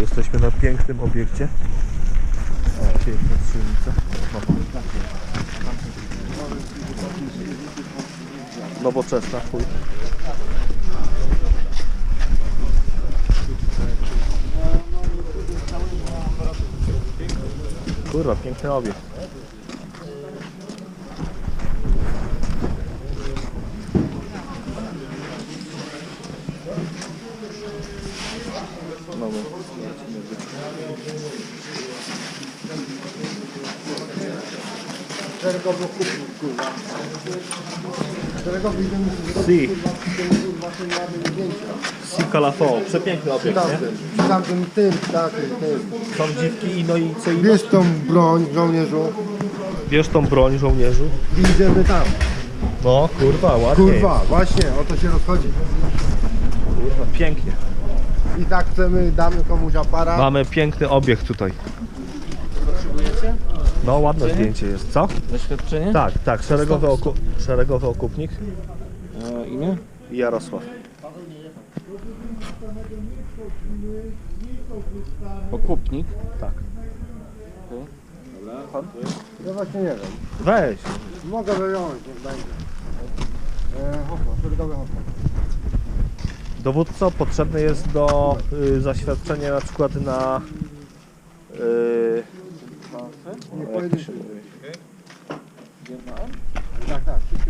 Jesteśmy na pięknym obiekcie. Piękna strzelnica. Nowoczesna, chuj. Kurwa, piękny obiekt. Znowu. Szeregowy kupnik, kurwa. Si, kurwa, ten ładny zdjęcia. si Calafon. Przepiękny obiekt, nie? tamtym, tamtym tym, takim, tym. Są dziwki i no i co innego. Bierz tą broń, żołnierzu, Bierz tą broń żołnierzu. idziemy tam. No, kurwa, ładnie. Kurwa, właśnie, o to się rozchodzi. Kurwa, pięknie. Tak chcemy, damy komuś aparat. Mamy piękny obiekt tutaj. Potrzebujecie? No, ładne zdjęcie jest, co? Zaświadczenie? Tak, tak, szeregowy, oku, szeregowy okupnik E, imię? i Jarosław. Okupnik. Tak. Ja właśnie nie wiem. Weź. Mogę wyjąć, niech będzie. E, hopla, szeregowy hopla. Dowódco potrzebny jest do y, zaświadczenia na przykład na y, Nie? Tak, tak. wszystkie